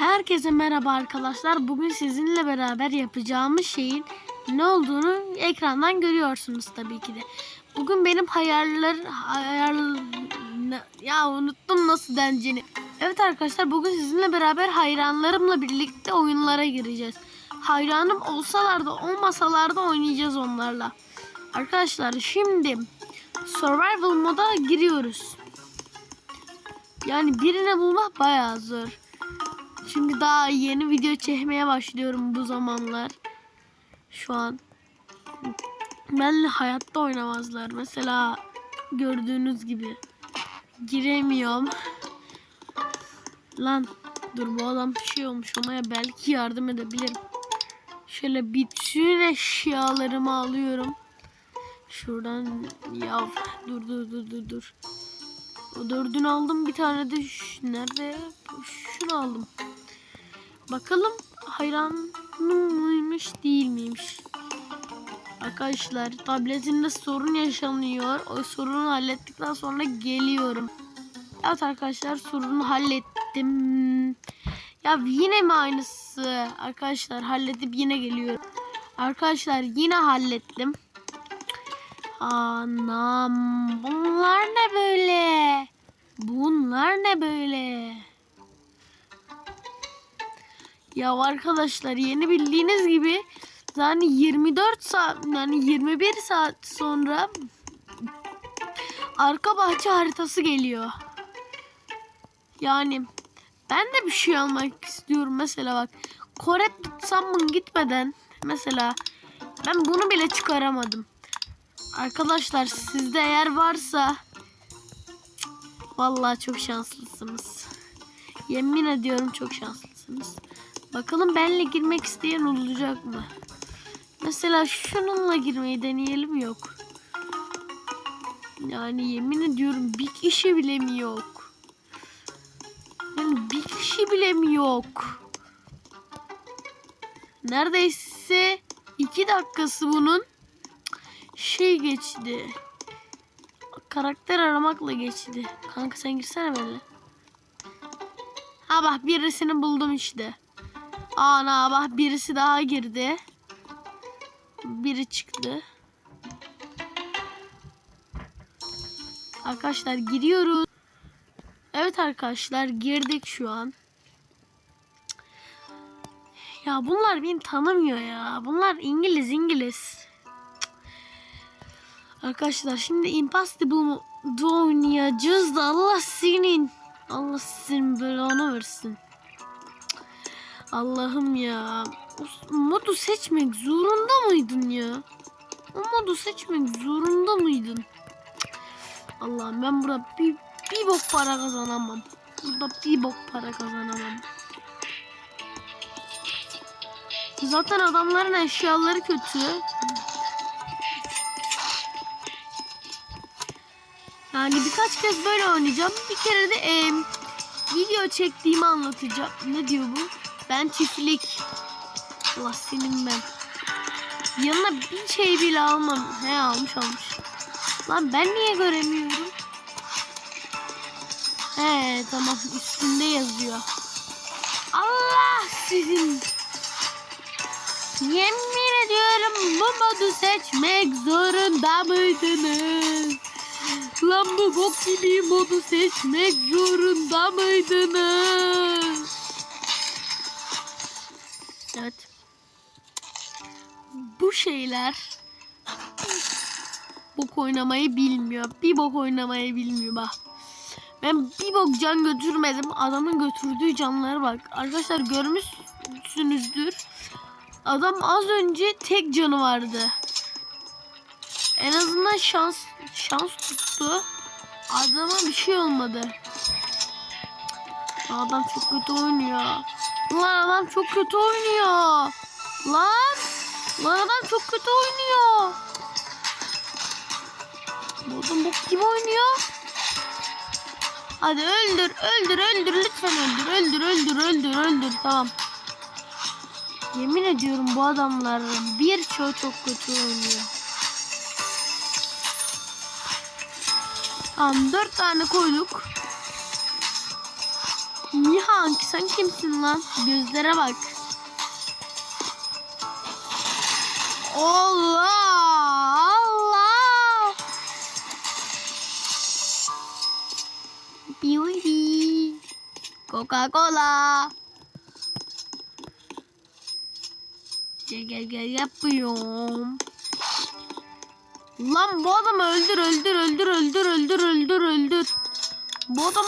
Herkese merhaba arkadaşlar. Bugün sizinle beraber yapacağımız şeyin ne olduğunu ekrandan görüyorsunuz tabii ki de. Bugün benim hayaller hayal ya unuttum nasıl deneceğini. Evet arkadaşlar bugün sizinle beraber hayranlarımla birlikte oyunlara gireceğiz. Hayranım olsalar da olmasalar da oynayacağız onlarla. Arkadaşlar şimdi survival moda giriyoruz. Yani birini bulmak bayağı zor. Çünkü daha yeni video çekmeye başlıyorum bu zamanlar. Şu an. Benle hayatta oynamazlar. Mesela gördüğünüz gibi. Giremiyorum. Lan dur bu adam bir şey olmuş ama belki yardım edebilirim. Şöyle bütün eşyalarımı alıyorum. Şuradan ya dur dur dur dur dur. O dördünü aldım bir tane de nerede? Şunu aldım. Bakalım hayran mıymış değil miymiş? Arkadaşlar tabletimde sorun yaşanıyor. O sorunu hallettikten sonra geliyorum. Evet arkadaşlar sorunu hallettim. Ya yine mi aynısı? Arkadaşlar halledip yine geliyorum. Arkadaşlar yine hallettim. Anam bunlar ne böyle? Bunlar ne böyle? Ya arkadaşlar yeni bildiğiniz gibi yani 24 saat yani 21 saat sonra arka bahçe haritası geliyor. Yani ben de bir şey almak istiyorum mesela bak. Kore Sammun gitmeden mesela ben bunu bile çıkaramadım. Arkadaşlar sizde eğer varsa vallahi çok şanslısınız. Yemin ediyorum çok şanslısınız. Bakalım benle girmek isteyen olacak mı? Mesela şununla girmeyi deneyelim yok. Yani yemin ediyorum bir kişi bile mi yok? Yani bir kişi bile mi yok? Neredeyse iki dakikası bunun şey geçti. Karakter aramakla geçti. Kanka sen girsene benimle. Ha bak birisini buldum işte. Ana bak birisi daha girdi. Biri çıktı. Arkadaşlar giriyoruz. Evet arkadaşlar girdik şu an. Ya bunlar beni tanımıyor ya. Bunlar İngiliz İngiliz. Arkadaşlar şimdi Impossible oynayacağız da Allah senin. Allah senin belanı versin. Allah'ım ya. Modu seçmek zorunda mıydın ya? O modu seçmek zorunda mıydın? Allah'ım ben burada bir, bir bok para kazanamam. Burada bir bok para kazanamam. Zaten adamların eşyaları kötü. Yani birkaç kez böyle oynayacağım. Bir kere de e, video çektiğimi anlatacağım. Ne diyor bu? Ben çiftlik. Allah senin ben. Yanına bir şey bile almam. He almış almış. Lan ben niye göremiyorum? He tamam üstünde yazıyor. Allah sizin. Yemin ediyorum bu modu seçmek zorunda mıydınız? Lan bu bok gibi modu seçmek zorunda mıydınız? Şeyler bok oynamayı bilmiyor. Bir bok oynamayı bilmiyor bak. Ben bir bok can götürmedim. Adamın götürdüğü canlara bak. Arkadaşlar görmüşsünüzdür. Adam az önce tek canı vardı. En azından şans şans tuttu. Adama bir şey olmadı. Adam çok kötü oynuyor. Lan adam çok kötü oynuyor. Lan. Lan adam çok kötü oynuyor. Bu adam bok gibi oynuyor. Hadi öldür, öldür, öldür. Lütfen öldür, öldür, öldür, öldür, öldür. Tamam. Yemin ediyorum bu adamların birçoğu çok kötü oynuyor. Tamam dört tane koyduk. Nihan sen kimsin lan? Gözlere bak. Allah Allah. Biwi Coca-Cola. Gel gel gel yapıyorum. Lan bu adamı öldür öldür öldür öldür öldür öldür öldür. Bu adam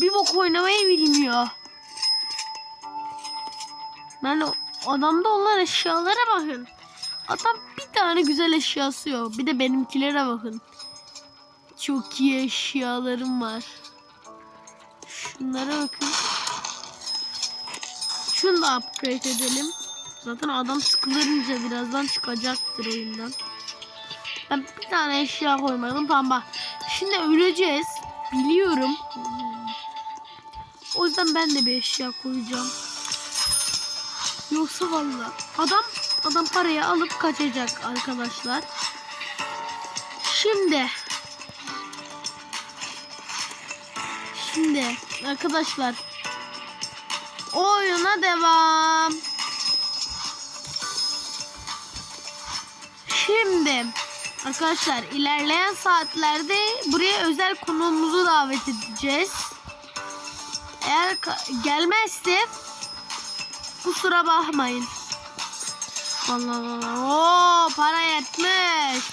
bir bok oynamayı bilmiyor. Yani adamda olan eşyalara bakın. Adam bir tane güzel eşyası yok. Bir de benimkilere bakın. Çok iyi eşyalarım var. Şunlara bakın. Şunu da upgrade edelim. Zaten adam sıkılınca birazdan çıkacaktır oyundan. Ben bir tane eşya koymadım. Tamam bak. Şimdi öleceğiz. Biliyorum. O yüzden ben de bir eşya koyacağım. Yoksa valla adam adam parayı alıp kaçacak arkadaşlar. Şimdi Şimdi arkadaşlar oyuna devam. Şimdi arkadaşlar ilerleyen saatlerde buraya özel konuğumuzu davet edeceğiz. Eğer gelmezse kusura bakmayın. Allah Allah. Oo para yetmiş.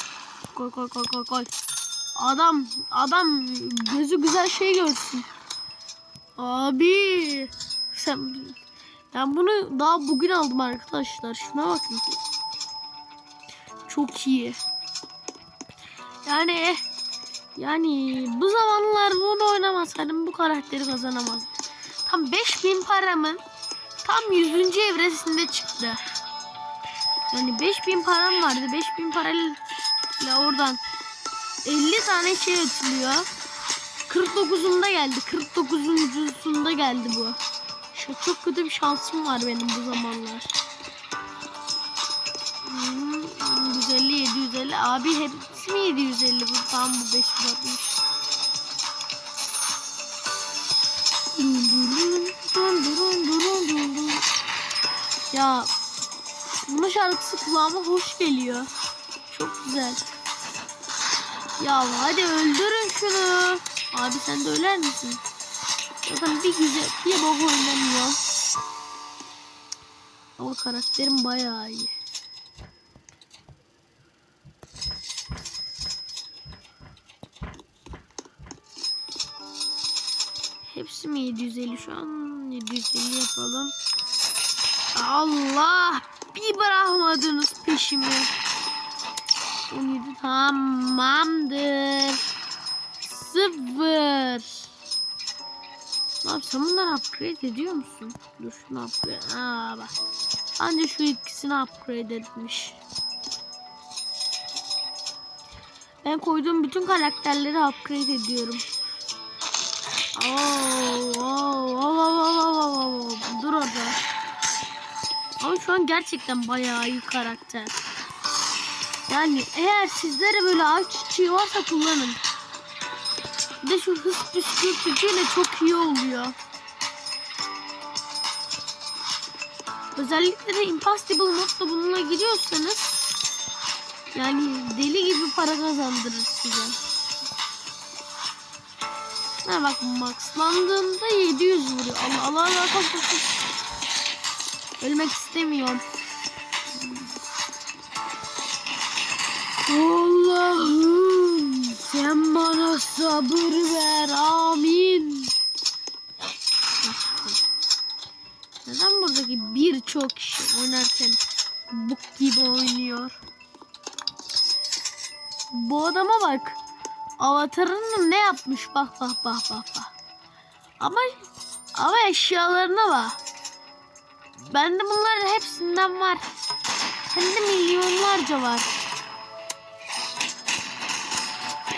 Koy koy koy koy koy. Adam adam gözü güzel şey görsün. Abi sen ben bunu daha bugün aldım arkadaşlar. Şuna bakın. Çok iyi. Yani yani bu zamanlar bunu oynamasaydım bu karakteri kazanamazdım. Tam 5000 paramın tam 100. evresinde çıktı. Yani 5000 param vardı. 5000 parayla oradan 50 tane şey atılıyor. 49'unda geldi. 49'uncusunda geldi bu. Şu çok kötü bir şansım var benim bu zamanlar. Hmm, 150 750 abi hepsi mi 750 bu tam bu 560 ya bunun şarkısı kulağıma hoş geliyor. Çok güzel. Ya hadi öldürün şunu. Abi sen de öler misin? Zaten bir güzel bir bok oynamıyor. Ama karakterim bayağı iyi. Hepsi mi 750 şu an 750 yapalım. Allah bir bırakmadınız peşimi. 17 tamamdır. Sıfır. Lan sen bunları upgrade ediyor musun? Dur şunu upgrade. Aa bak. Anca şu ikisini upgrade etmiş. Ben koyduğum bütün karakterleri upgrade ediyorum. Oo, oo, oo, oo, oo, oo. Dur orada. Ama şu an gerçekten bayağı iyi karakter. Yani eğer sizlere böyle ağaç çiçeği varsa kullanın. Bir de şu hız püskürtücüyle çok iyi oluyor. Özellikle de Impossible modda bununla giriyorsanız yani deli gibi para kazandırır size. Ha bak maxlandığında 700 vuruyor. Allah Allah Allah. Ölmek istemiyorum. Allah'ım sen bana sabır ver. Amin. Neden buradaki birçok kişi oynarken buk gibi oynuyor? Bu adama bak. Avatarını ne yapmış bak bak bak bak bak. Ama ama eşyalarına bak. Bende bunların hepsinden var. Hem de milyonlarca var.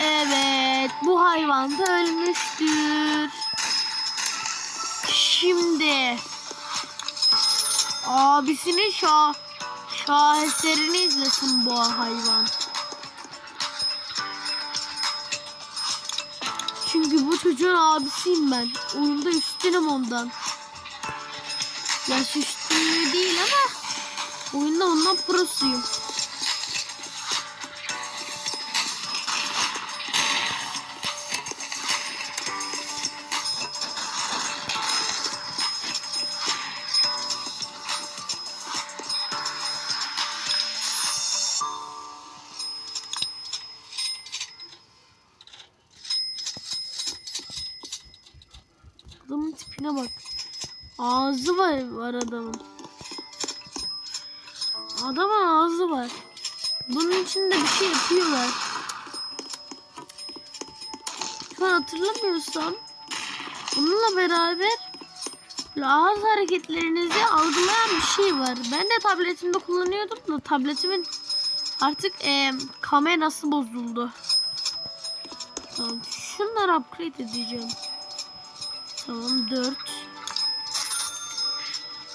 Evet bu hayvan da ölmüştür. Şimdi abisinin şah şaheserini izlesin bu hayvan. çünkü bu çocuğun abisiyim ben. Oyunda üstünüm ondan. Yaş ama oyunda ondan prosuyum. An hatırlamıyorsam bununla beraber ağız hareketlerinizi algılayan bir şey var. Ben de tabletimde kullanıyordum da tabletimin artık eee, kamerası bozuldu. Tamam, şunları upgrade edeceğim. Tamam 4.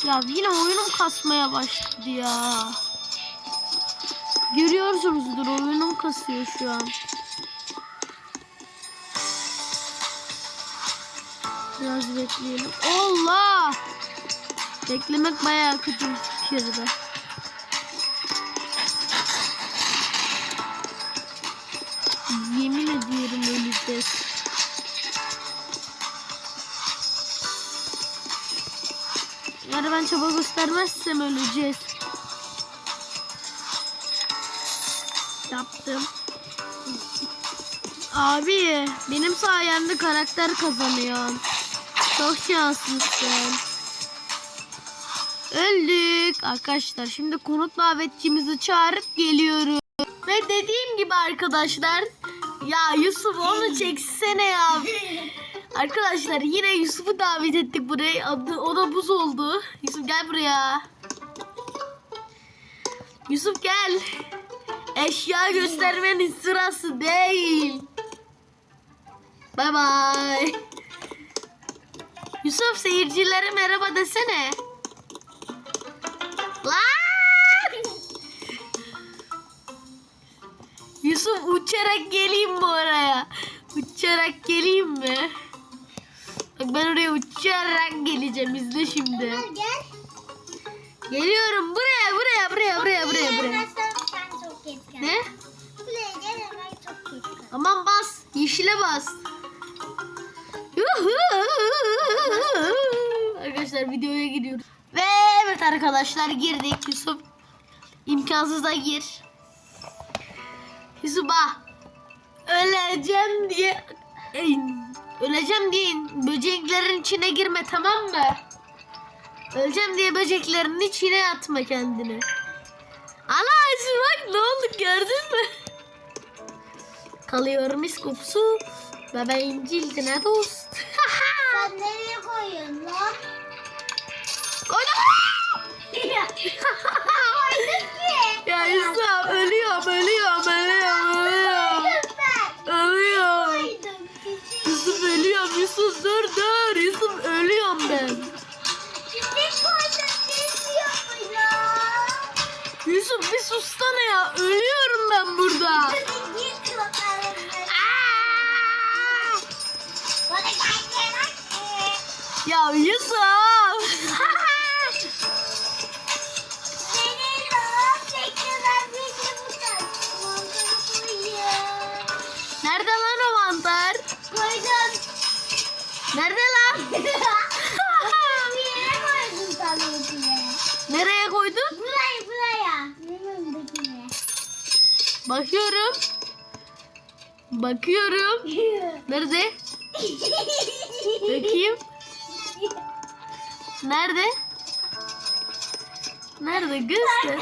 Ya yine oyunum kasmaya başladı ya. Görüyorsunuzdur oyunum kasıyor şu an. Biraz bekleyelim. Allah! Beklemek bayağı kötü bir fikirdi. Yemin ediyorum öleceğiz. Yani ben çaba göstermezsem öleceğiz. Yaptım. Abi benim sayemde karakter kazanıyor. Çok şanslısın. Öldük. Arkadaşlar şimdi konuk davetçimizi çağırıp geliyorum. Ve dediğim gibi arkadaşlar ya Yusuf onu çeksene ya. Arkadaşlar yine Yusuf'u davet ettik buraya. O da buz oldu. Yusuf gel buraya. Yusuf gel. Eşya göstermenin sırası değil. Bay bay. Yusuf seyircilere merhaba desene. Lan! Yusuf uçarak geleyim mi oraya? Uçarak geleyim mi? Bak ben oraya uçarak geleceğim. İzle şimdi. Gel. Geliyorum buraya buraya buraya buraya buraya buraya. Sen çok. Ne? Buraya gel hemen çok geldin. Aman bas. Yeşile bas. Arkadaşlar videoya gidiyoruz. Ve evet arkadaşlar girdik. Yusuf imkansıza gir. Yusuf bak. Öleceğim diye öleceğim diye böceklerin içine girme tamam mı? Öleceğim diye böceklerin içine atma kendini. Ana bak ne oldu gördün mü? Kalıyor mis kokusu bebeğin cildine dost. Sen nereye koyuyorsun lan? Ya Yusuf ölüyorum ölüyorum ölüyorum ölüyorum. Ölüyorum. Yusuf ölüyorum Yusuf dur dur Yusuf ölüyorum ben. Yusuf bir sussana ya ölüyorum ben burada. Hadi git bakalım. Manzara koyayım. Nerede lan o mantar? Koydum. Nerede lan? Bir yere koydum tabletiye. Nereye koydun? Buraya buraya. Benim. Bakıyorum. Bakıyorum. Nerede? Bakayım. Nerede? Nerede göster.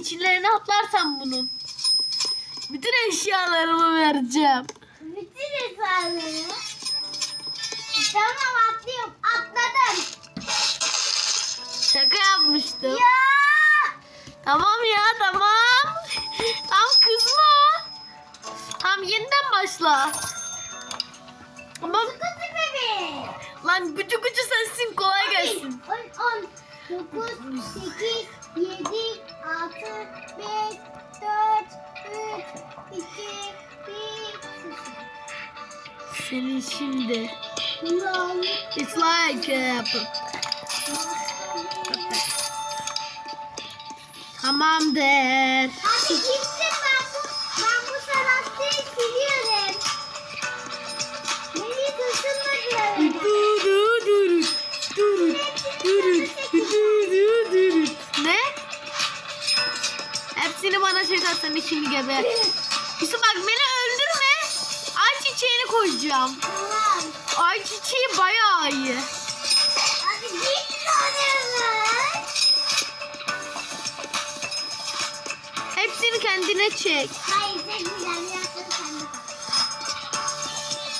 İçlerine atlarsan bunun. Bütün eşyalarımı vereceğim. Bütün hesabını. Tamam atlıyorum. Atladım. Şaka yapmıştım. Ya. Tamam ya tamam. Tamam kızma. Tamam yeniden başla. Tamam. Kutu bebeğim. Lan gücü gücü sensin kolay gelsin. 10, 9, 8, 7, 6, 5, 4, 3, 2, 1, Senin şimdi. 0. It's like uh, Tamamdır. Hadi gitsin ben bu, ben bu sanatçıyı siliyorum. Çekersen işini geber. Yusuf bak beni öldürme. Ay çiçeğini koyacağım. Tamam. Ay çiçeği bayağı iyi. Git sanırım. Hepsini kendine çek. Hayır.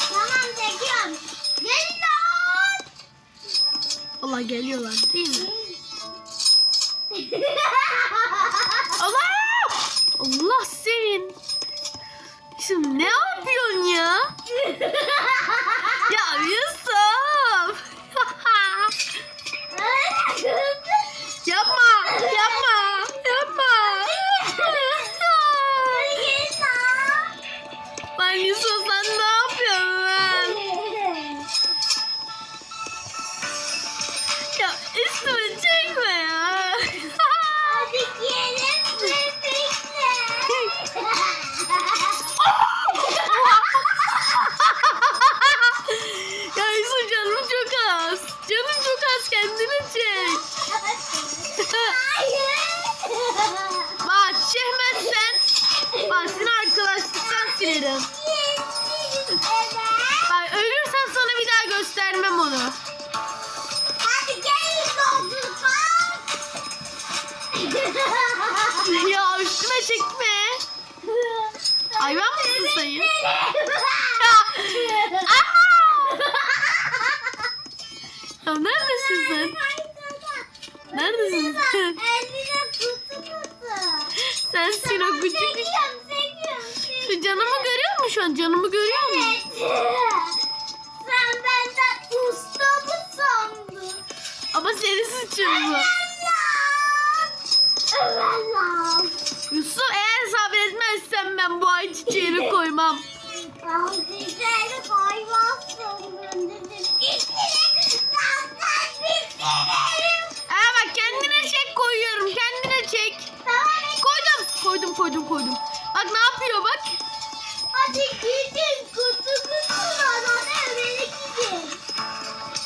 Tamam çekiyorum. Gelin lan. Allah geliyorlar değil mi? Allah! Allah senin. Şimdi ne yapıyorsun ya? Ya Yusuf. Bak çekmezsen bak seni arkadaşlıktan silerim. Bak ölürsen sana bir daha göstermem onu. Hadi gelin dondurma. ya O küçük. Seviyorum, seviyorum, seviyorum. Şu canımı görüyor musun şu an? Canımı görüyor musun? Evet. Sen benden usta mı sandın? Ama senin suçun bu. Yusuf eğer sabretmezsen ben bu ay çiçeğini koymam. Altı koymazsın Koydum. Koydum. Bak ne yapıyor bak. Hadi gidin kutu kutular. Hadi Ömer'e gidin.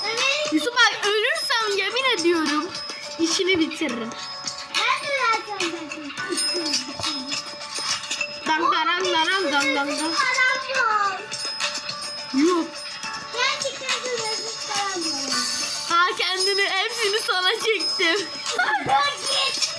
Ömer'e Yusuf bak ölürsem yemin ediyorum işini bitiririm. Ben de zaten dedim. Dang darang darang dang dang dang. Yok. Gerçekten. Ha kendini hepsini sana çektim. Git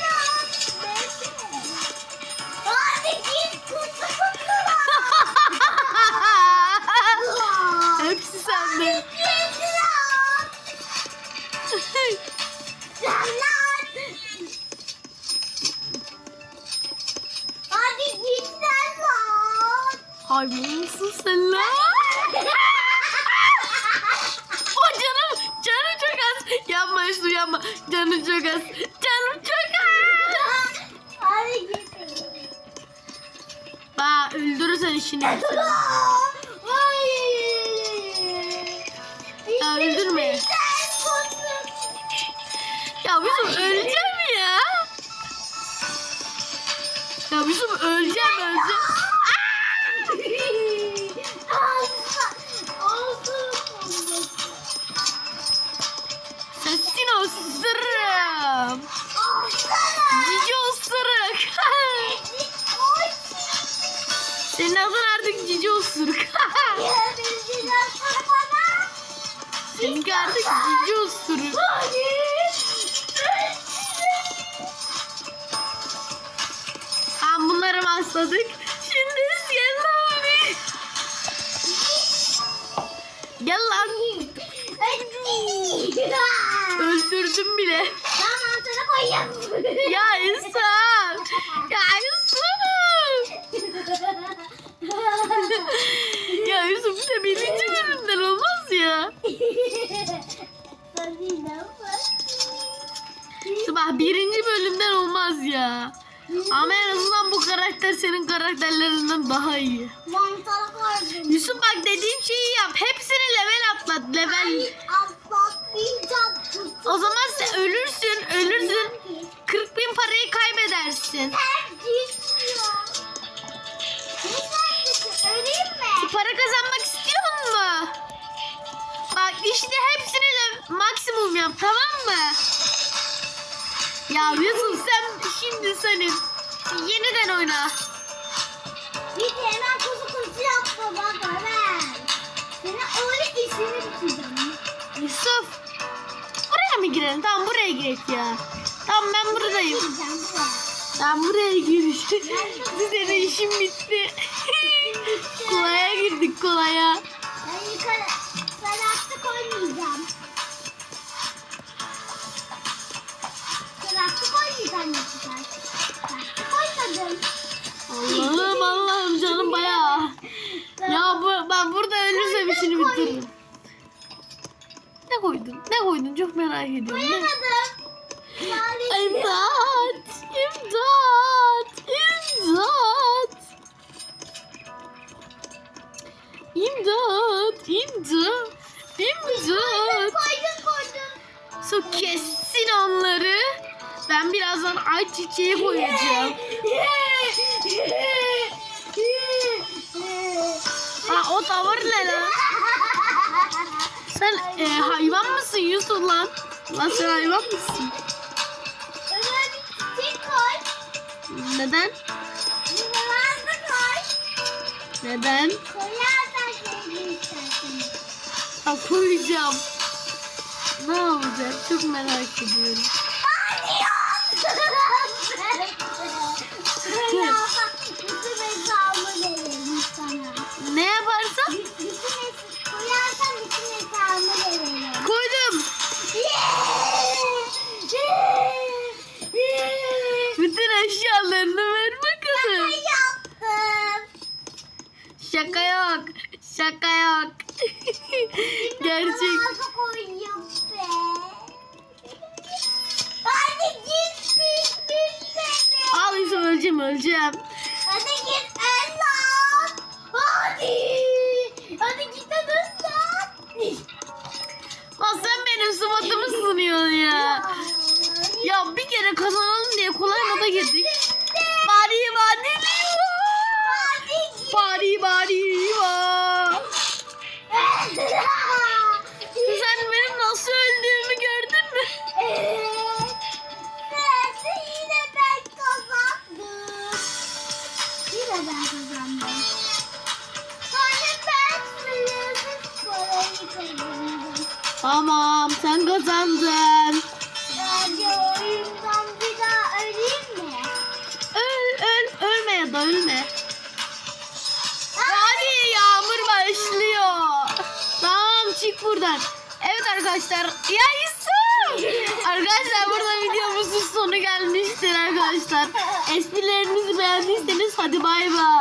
Ya Yusuf öleceğim öleceğim. Sesin osururum. Cici osuruk. Senin adın artık cici osuruk. Seninki artık cici osuruk. Masladık. Şimdi gel abi. Gel lan. Öldürdüm bile. Ya insan. Ya Yusuf. Ya Yusuf bir de birinci bölümden olmaz ya. Bak birinci bölümden olmaz ya. Ama en azından karakter senin karakterlerinden daha iyi. Yusuf bak dediğim şeyi yap. Hepsini level atlat. Level. O zaman sen ölürsün. Ölürsün. 40 bin parayı kaybedersin. Para kazanmak istiyor musun? Bak işte hepsini de maksimum yap tamam mı? Ya Yusuf sen şimdi senin yeniden oyna. Bir hemen kuzu kuzu yapma bak ben. Seni öyle işini bitireceğim. Yusuf. Buraya mı girelim? Tamam buraya girek ya. Tamam ben buradayım. Ben buraya gireceğim. Senin işim bitti. kolaya girdik kolaya. Ben yukarı ben artık oynayacağım. Ben artık oynayacağım Allah'ım Allah'ım canım bayağı. Ya bu, ben burada ölürsem işini bitiririm. Ne koydun? Ne koydun? Çok merak ediyorum. Yani İmdat! İmdat! İmdat! İmdat! İmdat! İmdat! koydum koydum. Su kessin onları. Ben birazdan ayçiçeği koyacağım. Ha o tavır ne lan? Sen e, hayvan mısın Yusuf lan? Lan sen hayvan mısın? Neden? Neden? Ha koyacağım. Ne olacak? Çok merak ediyorum. Arkadaşlar. Ya Yusuf. Arkadaşlar burada videomuzun sonu gelmiştir arkadaşlar. Esprilerimizi beğendiyseniz hadi bay bay.